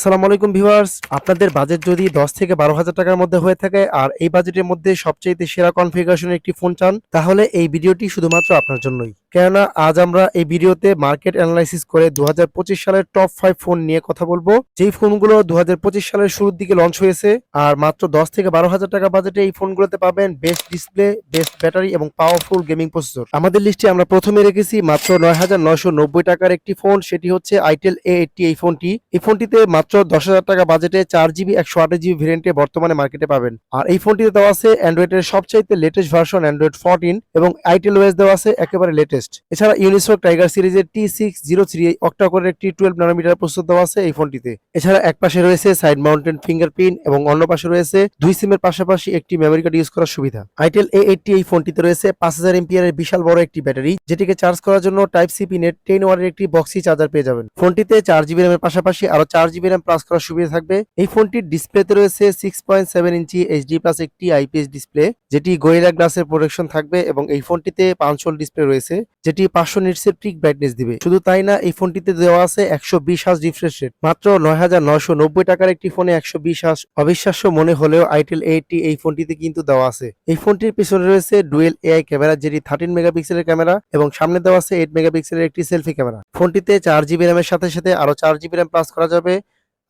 আসসালামু আলাইকুম ভিউয়ার্স। আপনাদের বাজেট যদি দশ থেকে বারো হাজার টাকার মধ্যে হয়ে থাকে আর এই বাজেটের মধ্যে সবচেয়ে সেরা কনফিগারেশনের একটি ফোন চান, তাহলে এই ভিডিওটি শুধুমাত্র আপনার জন্যই। কেননা আজ আমরা এই ভিডিওতে মার্কেট অ্যানালাইসিস করে দু হাজার পঁচিশ সালের টপ ফাইভ ফোন নিয়ে কথা বলব। যেই ফোনগুলো দু সালের শুরুর দিকে লঞ্চ হয়েছে আর মাত্র দশ থেকে বারো হাজার টাকা বাজেটে এই ফোনগুলোতে পাবেন বেস্ট ডিসপ্লে বেস্ট ব্যাটারি এবং পাওয়ারফুল গেমিং প্রসেসর আমাদের লিস্টে আমরা প্রথমে রেখেছি মাত্র নয় হাজার নয়শো নব্বই টাকার একটি ফোন সেটি হচ্ছে আইটেল এ এইটটি এই ফোনটি এই ফোনটিতে মাত্র দশ হাজার টাকা বাজেটে চার জিবি একশো আট জিবি ভেরিয়েন্টে বর্তমানে মার্কেটে পাবেন। আর এই ফোনটিতে দেওয়া আছে অ্যান্ড্রয়েডের সবচাইতে লেটেস্ট ভার্সন অ্যান্ড্রয়েড ফোরটিন এবং আইটেল ওয়েস দেওয়া আছে একেবারে লেটেস্ট এছাড়া ইউনিসক টাইগার সিরিজের টি সিক্স জিরো থ্রি অক্টাকোরের একটি টুয়েলভ নানোমিটার প্রস্তুত দেওয়া আছে এই ফোনটিতে এছাড়া এক পাশে রয়েছে সাইড মাউন্টেন ফিঙ্গারপ্রিন্ট এবং অন্য পাশে রয়েছে দুই সিমের পাশাপাশি একটি মেমোরি কার্ড ইউজ করার সুবিধা। আইটেল এ এইটটি এই ফোনটিতে রয়েছে পাঁচ হাজার এমপিয়ারের বিশাল বড় একটি ব্যাটারি, যেটিকে চার্জ করার জন্য টাইপ সি পিনের টেন ওয়ারের একটি বক্সি চার্জার পেয়ে যাবেন। ফোনটিতে চার জিবি র্যামের পাশাপাশি আরও চার জিবি র্যাম প্লাস করার সুবিধা থাকবে। এই ফোনটির ডিসপ্লেতে রয়েছে six point seven inch HD plus একটি আইপিএস ডিসপ্লে যেটি গোয়েলা গ্লাসের প্রোটেকশন থাকবে এবং এই ফোনটিতে পাঁচশোল ডিসপ্লে রয়েছে, যেটি পাঁচশো নিটসের পিক ব্রাইটনেস দিবে। শুধু তাই না, এই ফোনটিতে দেওয়া আছে একশো বিশ হাজ রিফ্রেশ রেট মাত্র নয় হাজার নয়শো নব্বই টাকার একটি ফোনে একশো বিশ হাজ অবিশ্বাস্য মনে হলেও আইটেল এইটটি এই ফোনটিতে কিন্তু দেওয়া আছে। এই ফোনটির পিছনে রয়েছে ডুয়েল এআই ক্যামেরা যেটি থার্টিন মেগাপিক্সেলের ক্যামেরা এবং সামনে দেওয়া আছে এইট মেগাপিক্সেলের একটি সেলফি ক্যামেরা ফোনটিতে চার জিবি র্যামের সাথে সাথে আরও চার জিবি র্যাম প্লাস করা যাবে।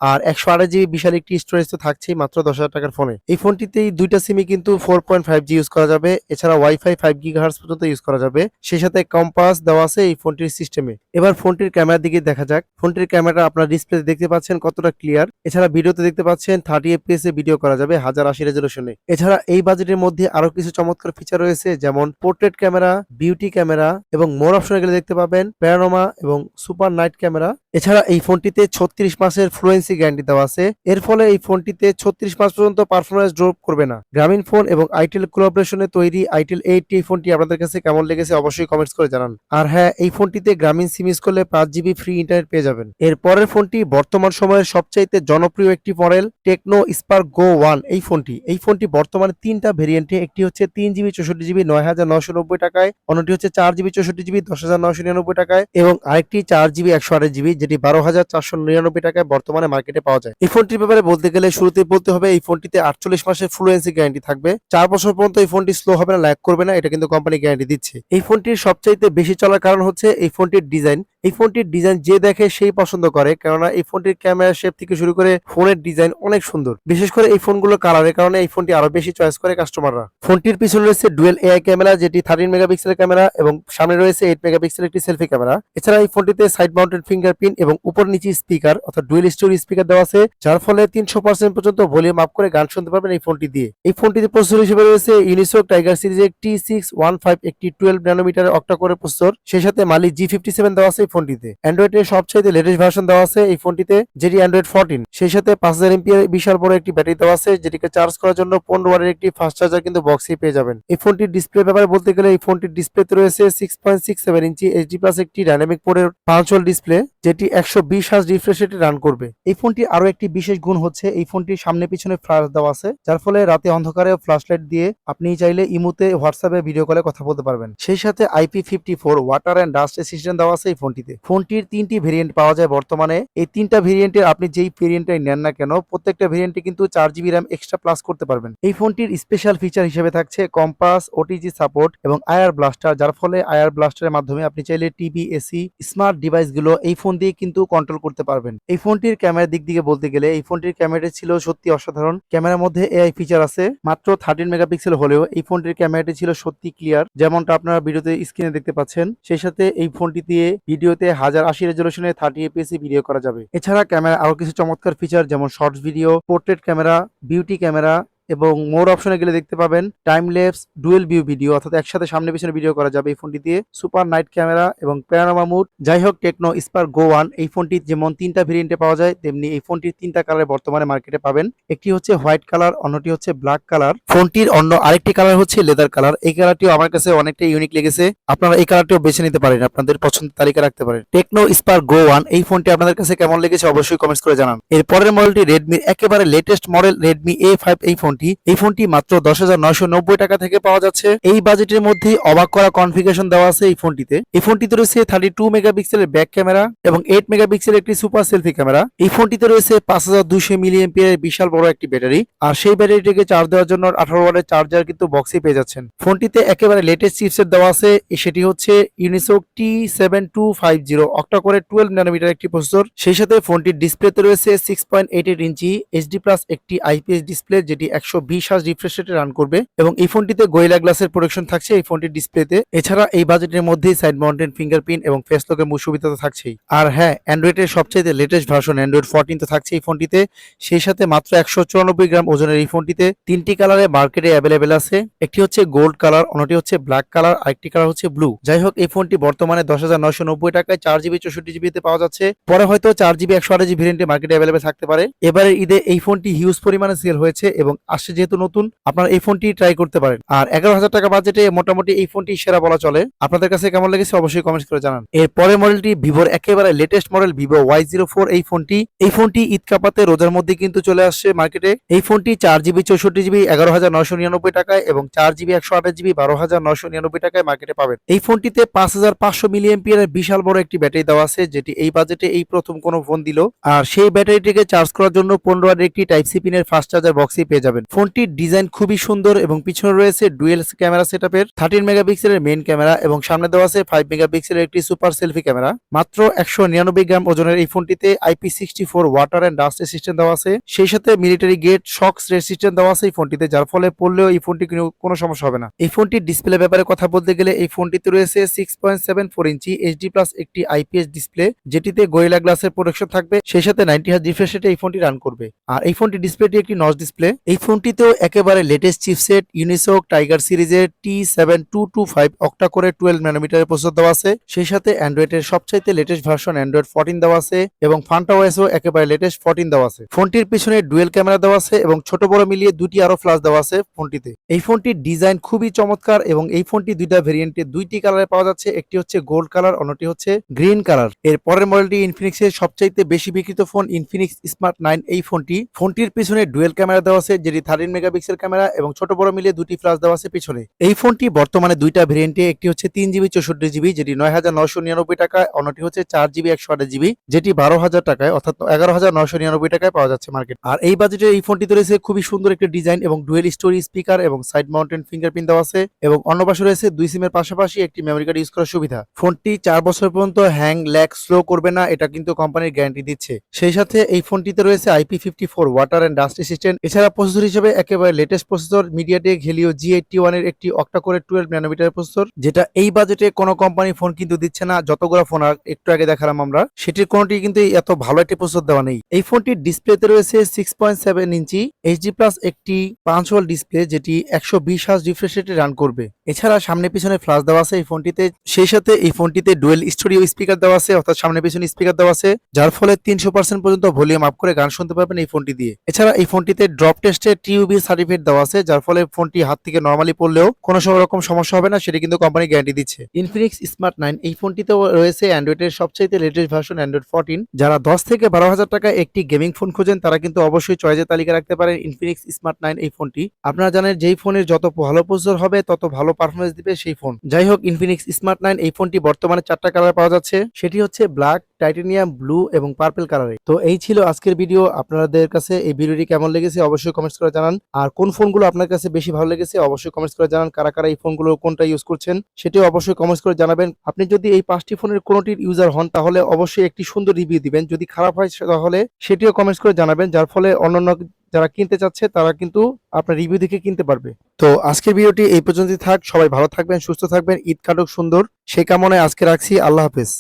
আর একশো আট জিবি বিশাল একটি স্টোরেজ তো থাকছেই মাত্র দশ হাজার টাকার ফোনে এই ফোনটিতেই দুইটা সিমই কিন্তু four point five G use করা যাবে, এছাড়া ওয়াইফাই ফাইভ গিগা হার্স পর্যন্ত ইউজ করা যাবে। সেই সাথে কম্পাস দেওয়া আছে এই ফোনটির সিস্টেমে এবার ফোনটির ক্যামেরার দিকে দেখা যাক। ফোনটির ক্যামেরা আপনার ডিসপ্লেতে দেখতে পাচ্ছেন কতটা ক্লিয়ার এছাড়া ভিডিওতে দেখতে পাচ্ছেন থার্টি এফপিএস এ ভিডিও করা যাবে, হাজার আশি রেজলিউশনে এছাড়া এই বাজেটের মধ্যে আরও কিছু চমৎকার ফিচার রয়েছে, যেমন পোর্ট্রেট ক্যামেরা বিউটি ক্যামেরা এবং মোর অপশনে গেলে দেখতে পাবেন প্যারানোমা এবং সুপার নাইট ক্যামেরা এছাড়া এই ফোনটিতে ছত্রিশ মাসের ফ্লুয়েন্সি গ্যারান্টি দেওয়া আছে। এর ফলে এই ফোনটিতে ছত্রিশ মাস পর্যন্ত পারফরমেন্স ড্রপ করবে না। গ্রামীণ ফোন এবং আইটেল কোলাবরেশনে তৈরি আইটেল এইটটি এই ফোনটি আপনাদের কাছে কেমন লেগেছে অবশ্যই কমেন্টস করে জানান। আর হ্যাঁ এই ফোনটিতে গ্রামীণ সিম ইউজ করলে পাঁচ জিবি ফ্রি ইন্টারনেট পেয়ে যাবেন। এর পরের ফোনটি বর্তমান সময়ের সবচাইতে জনপ্রিয় একটি model Tecno spark go one এই ফোনটি। এই ফোনটি বর্তমানে তিনটা ভেরিয়েন্টে একটি হচ্ছে তিন জিবি চৌষট্টি জিবি নয় হাজার নশো নব্বই টাকায়। অন্যটি হচ্ছে চার জিবি চৌষট্টি জিবি দশ হাজার নশো নিরানব্বই টাকায়। এবং আরেকটি চার জিবি একশো আট জিবি যেটি বারো হাজার চারশো নিরানব্বই টাকায় বর্তমানে মার্কেটে পাওয়া যায়। এই ফোনটির ব্যাপারে বলতে গেলে শুরুতেই বলতে হবে, এই ফোনটিতে আটচল্লিশ মাসের ফ্লুয়েন্সি গ্যারান্টি থাকবে। চার বছর পর্যন্ত এই ফোনটি স্লো হবে না ল্যাক করবে না, এটা কিন্তু কোম্পানি গ্যারান্টি দিচ্ছে। এই ফোনটির সবচাইতে বেশি চলার কারণ হচ্ছে এই ফোনটির ডিজাইন এই ফোনটির ডিজাইন যে দেখে সেই পছন্দ করে, কেননা এই ফোনটির ক্যামেরা শেপ থেকে শুরু করে ফোনের ডিজাইন অনেক সুন্দর। বিশেষ করে এই ফোনগুলো কালারের কারণে এই ফোনটি আরও বেশি চয়েস করে কাস্টমাররা ফোনটির পিছনে রয়েছে ডুয়েল এআই ক্যামেরা যেটি থার্টিন মেগাপিক্সেলের ক্যামেরা এবং সামনে রয়েছে এইট মেগাপিক্সেলের একটি সেলফি ক্যামেরা এছাড়া এই ফোনটিতে সাইড মাউন্টেড ফিঙ্গারপ্রিন্ট এবং উপর নিচে স্পিকার অর্থাৎ ডুয়েল স্টোরি স্পিকার দেওয়া আছে, যার ফলে তিনশো পার্সেন্ট পর্যন্ত ভলিউম আপ করে গান শুনতে পারবেন এই ফোনটি দিয়ে। এই ফোনটিতে প্রসেসর হিসেবে রয়েছে ইউনিসক টাইগার সিরিজের টি সিক্স ওয়ান ফাইভ একটি টুয়েলভ ন্যানোমিটারের অক্টা করে প্রসেসর। সেই সাথে মালি জি ফিফটি সেভেন দেওয়া আছে ফোনটিতে। অ্যান্ড্রয়েড এর সবচাইতে লেটেস্ট ভার্সন দেওয়া আছে এই ফোনটিতে, যেটি অ্যান্ড্রয়েড ফোরটিন সেই সাথে পাঁচ হাজার এমপিয়ার বিশাল বড় একটি ব্যাটারি দেওয়া আছে, যেটিকে চার্জ করার জন্য পনেরো ওয়াটের একটি ফাস্ট চার্জার কিন্তু বক্সে পেয়ে যাবেন। এই ফোনটির ডিসপ্লে ব্যাপারে বলতে গেলে এই ফোনটির ডিসপ্লেতে রয়েছে six point six seven inch HD plus একটি ডাইনামিক পোর্টের পাঁচল ডিসপ্লে যেটি একশো বিশ হাজ রিফ্রেশ রেটে রান করবে। এই ফোনটির আরও একটি বিশেষ গুণ হচ্ছে এই ফোনটির সামনে পিছনে ফ্ল্যাশ দেওয়া আছে, যার ফলে রাতে অন্ধকারে ফ্ল্যাশ লাইট দিয়ে আপনি চাইলে ইমুতে হোয়াটসঅ্যাপে ভিডিও কলে কথা বলতে পারবেন। সেই সাথে IP fifty four water and dust assistant দেওয়া আছে এই ফোনটিতে ফোনটির তিনটি ভেরিয়েন্ট পাওয়া যায় বর্তমানে। এই তিনটা ভেরিয়েন্টের আপনি যেই ভেরিয়েন্টটাই নেন না কেন, প্রত্যেকটা ভেরিয়েন্টে কিন্তু চার জিবি র্যাম এক্সট্রা প্লাস করতে পারবেন। এই ফোনটির স্পেশাল ফিচার হিসেবে থাকছে কম্পাস ওটিজি সাপোর্ট এবং আয়ার ব্লাস্টার যার ফলে আয়ার ব্লাস্টারের মাধ্যমে আপনি চাইলে টিভি এসি স্মার্ট ডিভাইসগুলো এই ফোন দিয়ে কিন্তু কন্ট্রোল করতে পারবেন। এই ফোনটির ক্যামেরার দিক দিকে বলতে গেলে, এই ফোনটির ক্যামেরা ছিল সত্যি অসাধারণ। ক্যামেরার মধ্যে এআই ফিচার আছে, মাত্র থার্টিন মেগাপিক্সেল হলেও এই ফোনটির ক্যামেরাটি ছিল সত্যি ক্লিয়ার যেমনটা আপনারা ভিডিওতে স্ক্রিনে দেখতে পাচ্ছেন, সেই সাথে এই ফোনটি দিয়ে ভিডিওতে হাজার আশি রেজলিউশনে থার্টি এপিএসি ভিডিও করা যাবে। এছাড়া ক্যামেরা আরও কিছু চমৎকার ফিচার যেমন shorts video portrait camera beauty camera এবং মোর অপশনে গেলে দেখতে পাবেন time lapse dual view video অর্থাৎ একসাথে সামনে পিছনে ভিডিও করা যাবে এই ফোনটি দিয়ে। সুপার নাইট ক্যামেরা এবং প্যারানোমা মুড যাই হোক টেকনো স্পার গো ওয়ান এই ফোনটি যেমন তিনটা ভেরিয়েন্টে পাওয়া যায়, তেমনি এই ফোনটির তিনটা কালারে বর্তমানে মার্কেটে পাবেন। একটি হচ্ছে হোয়াইট কালার অন্যটি হচ্ছে ব্ল্যাক কালার ফোনটির অন্য আরেকটি কালার হচ্ছে লেদার কালার এই কালারটিও আমার কাছে অনেকটা ইউনিক লেগেছে। আপনারা এই কালারটিও বেছে নিতে পারেন, আপনাদের পছন্দের তালিকা রাখতে পারেন। টেকনো স্পার গো ওয়ান এই ফোনটি আপনাদের কাছে কেমন লেগেছে অবশ্যই কমেন্টস করে জানান। এর পরের মডেলটি রেডমির একেবারে latest model Redmi A five এই ফোনটি ফোনটি, এই ফোনটি মাত্র দশ হাজার নয়শো নব্বই টাকা থেকে পাওয়া যাচ্ছে। এই বাজেটের মধ্যে অবাক করা কনফিগারেশন দেওয়া আছে এই ফোনটিতে। এই ফোনটিতে রয়েছে থার্টি টু মেগাপিক্সেলের ব্যাক ক্যামেরা এবং এইট মেগাপিক্সেলের একটি সুপার সেলফি ক্যামেরা এই ফোনটিতে রয়েছে পাঁচ হাজার দুশো মিলিয়ন বিশাল বড় একটি ব্যাটারি আর সেই ব্যাটারিটিকে চার্জ দেওয়ার জন্য আঠারো ওয়াটের চার্জার কিন্তু বক্সে পেয়ে যাচ্ছেন। ফোনটিতে একেবারে লেটেস্ট চিপসেট দেওয়া আছে। সেটি হচ্ছে Unisoc T seven two five zero octa core twelve nanometre একটি প্রসেসর সেই সাথে ফোনটির ডিসপ্লেতে রয়েছে সিক্স পয়েন্ট এইট এইট ইঞ্চি এইচডি প্লাস একটি আইপিএস ডিসপ্লে যেটি একশো বিশ হাজ রিফ্রেশ রেটে রান করবে এবং এই ফোনটিতে গোয়েলা গ্লাসের প্রোডাকশন থাকছে এই ফোনটির ডিসপ্লেতে এছাড়া এই বাজেটের মধ্যেই সাইড মাউন্টেন ফিঙ্গারপ্রিন্ট এবং ফেস লকের মূল সুবিধা তো থাকছেই। আর হ্যাঁ অ্যান্ড্রয়েডের সবচেয়ে লেটেস্ট ভার্সন অ্যান্ড্রয়েড ফোরটিন তো থাকছে এই ফোনটিতে। সেই সাথে মাত্র একশো চুরানব্বই গ্রাম ওজনের এই ফোনটিতে তিনটি কালারে মার্কেটে অ্যাভেলেবেল আছে। একটি হচ্ছে গোল্ড কালার অন্যটি হচ্ছে ব্ল্যাক কালার আরেকটি কালার হচ্ছে ব্লু যাই হোক, এই ফোনটি বর্তমানে দশ হাজার নয়শো নব্বই টাকায় চার জিবি চৌষট্টি জিবিতে পাওয়া যাচ্ছে। পরে হয়তো চার জিবি একশো আট জিবি ভেরিয়েন্টে মার্কেটে অ্যাভেলেবেল থাকতে পারে। এবারে ঈদে এই ফোনটি হিউজ পরিমাণে সেল হয়েছে এবং আসছে যেহেতু নতুন, আপনারা এই ফোনটি ট্রাই করতে পারেন। আর এগারো হাজার টাকা বাজেটে মোটামুটি এই ফোনটি সেরা বলা চলে। আপনাদের কাছে কেমন লেগেছে অবশ্যই কমেন্ট করে জানান। এর পরের মডেলটি ভিভোর একেবারে latest model Vivo Y zero four এই ফোনটি। এই ফোনটি ঈদ কাপাতে রোজার মধ্যে কিন্তু চলে আসছে মার্কেটে এই ফোনটি চার জিবি, চৌষট্টি জিবি, এগারো হাজার নয়শো নিরানব্বই টাকায় এবং চার জিবি, একশো আঠাশ জিবি, বারো হাজার নয়শো নিরানব্বই টাকায় মার্কেটে পাবেন। এই ফোনটিতে পাঁচ হাজার পাঁচশো মিলিয়ন বিশাল বড় একটি ব্যাটারি দেওয়া আছে, যেটি এই বাজেটে এই প্রথম কোনো ফোন দিল। আর সেই ব্যাটারিটিকে চার্জ করার জন্য পনেরো একটি টাইপ সি পিনের ফাস্ট চার্জার বক্সই পেয়ে যাবেন। ফোনটির ডিজাইন খুবই সুন্দর এবং পিছনে রয়েছে ডুয়েল ক্যামেরা সেটআপের থার্টিন মেগাপিক্সেলের মেইন ক্যামেরা এবং সামনে দেওয়া আছে ফাইভ মেগাপিক্সেলের একটি সুপার সেলফি ক্যামেরা। মাত্র একশো নিরানব্বই গ্রাম ওজনের এই ফোনটিতে IP sixty four water and dust system দেওয়া আছে। সেই সাথে মিলিটারি গেট, শক্স রেসিস্টেন্ট দেওয়া আছে এই ফোনটিতে, যার ফলে পড়লেও এই ফোনটি কোনো- সমস্যা হবে না। এই ফোনটির ডিসপ্লে ব্যাপারে কথা বলতে গেলে এই ফোনটিতে রয়েছে সিক্স পয়েন্ট সেভেন ফোর ইঞ্চি এইচডি প্লাস একটি আইপিএস ডিসপ্লে, যেটিতে গোয়েলা গ্লাসের প্রোটেকশন থাকবে। সেই সাথে নাইনটি হাজ রিফ্রেশ রেটে এই ফোনটি রান করবে। আর এই ফোনটি ডিসপ্লেটি একটি নচ ডিসপ্লে এই ফোনটিতেও একেবারে লেটেস্ট চিপসেট ইউনিসোক টাইগার সিরিজের T seven two two five octa core twelve ন্যানোমিটারের processor দেওয়া আছে। সেই সাথে অ্যান্ড্রয়েডের সবচাইতে লেটেস্ট ভার্সন অ্যান্ড্রয়েড ফোরটিন দেওয়া আছে এবং ফান্টা ওএসও একেবারে লেটেস্ট ফোরটিন দেওয়া আছে। ফোনটির পিছনে ডুয়েল ক্যামেরা দেওয়া আছে এবং ছোট বড় মিলিয়ে দুটি আরও ফ্লাশ দেওয়া আছে ফোনটিতে। এই ফোনটির ডিজাইন খুবই চমৎকার এবং এই ফোনটি দুইটা ভেরিয়েন্টে দুইটি কালারে পাওয়া যাচ্ছে, একটি হচ্ছে গোল্ড কালার অন্যটি হচ্ছে গ্রিন কালারের পরের মডেলটি ইনফিনিক্সের সবচাইতে বেশি বিক্রিত ফোন ইনফিনিক্স স্মার্ট নাইন এই ফোনটি। ফোনটির পিছনে ডুয়েল ক্যামেরা দেওয়া আছে, যেটি থার্টিন মেগাপিক্সেল ক্যামেরা এবং ছোট বড় মিলিয়ে দুটি ফ্লাশ দেওয়া আছে পিছনে। এই ফোনটি বর্তমানে দুইটা ভেরিয়েন্টে একটি হচ্ছে তিন জিবি, চৌষট্টি জিবি, যেটি নয় হাজার নয়শো নিরানব্বই টাকায়, অন্যটি হচ্ছে চার জিবি, একশো আট জিবি, যেটি বারো হাজার টাকায়, অর্থাৎ এগারো হাজার নয়শো নিরানব্বই টাকায় পাওয়া যাচ্ছে মার্কেট আর এই বাজেটে এই ফোনটিতে রয়েছে খুবই সুন্দর একটি ডিজাইন এবং ডুয়েল স্টোরি স্পিকার এবং সাইড মাউন্টেন ফিঙ্গারপ্রিন্ট দেওয়া আছে এবং অন্য পাশে রয়েছে দুই সিমের পাশাপাশি একটি মেমরি কার্ড ইউজ করার সুবিধা। ফোনটি চার বছর পর্যন্ত হ্যাং ল্যাক স্লো করবে না, এটা কিন্তু কোম্পানির গ্যারান্টি দিচ্ছে। সেই সাথে এই ফোনটিতে রয়েছে IP fifty four water and dust resistant এছাড়া প্রসেসর হিসেবে একেবারে latest processor MediaTek Helio G eighty ওয়ানের একটি অক্টা করে টুয়েলভ ন্যানোমিটার প্রসেসর যেটা এই বাজেটে কোনো কোম্পানি ফোন কিন্তু দিচ্ছে না, যতগুলো ফোন একটু আগে দেখালাম আমরা, সেটির কোনটি কিন্তু এত ভালো একটি প্রসেসর দেওয়া নেই। এই ফোনটির ডিসপ্লেতে রয়েছে সিক্স পয়েন্ট সেভেন ইঞ্চি এইচডি প্লাস একটি পাঁচ ওয়াল ডিসপ্লে যেটি একশো বিশ হাজ রিফ্রেশ রেটে রান করবে। এছাড়া সামনে পিছনে ফ্লাশ দেওয়া আছে এই ফোনটিতে সেই সাথে এই ফোনটিতে ডুয়েল স্টুডিও স্পিকার দেওয়া আছে, অর্থাৎ সামনে পিছনে স্পিকার দেওয়া আছে, যার ফলে তিনশো পার্সেন্ট পর্যন্ত ভলিউম আপ করে গান শুনতে পারবেন এই ফোনটি দিয়ে। এছাড়া এই ফোনটিতে ড্রপ টেস্টে টিউবি সার্টিফিকেট দেওয়া আছে, যার ফলে ফোনটি হাত থেকে নর্মালি পড়লেও কোনো রকম সমস্যা হবে না, সেটা কিন্তু কোম্পানি গ্যারান্টি দিচ্ছে। ইনফিনিক্স স্মার্ট নাইন এই ফোনটিতেও রয়েছে অ্যান্ড্রয়েডের সবচাইতে লেটেস্ট ভার্সন অ্যান্ড্রয়েড ফোরটিন যারা দশ থেকে বারো হাজার টাকা একটি গেমিং ফোন খোঁজেন, তারা কিন্তু অবশ্যই চয়েসের তালিকা রাখতে পারেন ইনফিনিক্স স্মার্ট নাইন এই ফোনটি। আপনারা জানেন যেই ফোনের যত ভালো প্রসেসর হবে, তত ভালো পারফরমেন্স দিবে সেই ফোন। যাই হোক ইনফিনিক্স স্মার্ট নাইন এই ফোনটি বর্তমানে চারটা কালার পাওয়া যাচ্ছে। সেটি হচ্ছে ব্ল্যাক টাইটেনিয়াম ব্লু এবং পার্পল কালারে। তো এই ছিল আজকের ভিডিও। আপনাদের কাছে এই ভিডিওটি কেমন লেগেছে অবশ্যই কমেন্টস করে জানান। আর কোন ফোনগুলো আপনার কাছে বেশি ভালো লেগেছে অবশ্যই কমেন্টস করে জানান। কারা কারা এই ফোনগুলো কোনটা ইউজ করছেন সেটিও অবশ্যই কমেন্টস করে জানাবেন। আপনি যদি এই পাঁচটি ফোনের কোনোটির ইউজার হন তাহলে অবশ্যই একটি সুন্দর রিভিউ দিবেন। যদি খারাপ হয় তাহলে সেটিও কমেন্টস করে জানাবেন। যার ফলে অন্যান্য যারা কিনতে চাচ্ছে তারা কিন্তু আপনার রিভিউ দেখে কিনতে পারবে। তো আজকের ভিডিওটি এই পর্যন্তই থাক। সবাই ভালো থাকবেন, সুস্থ থাকবেন। ঈদ কাটক সুন্দর। সেই কামনায় আজকে রাখছি। আল্লাহ হাফেজ।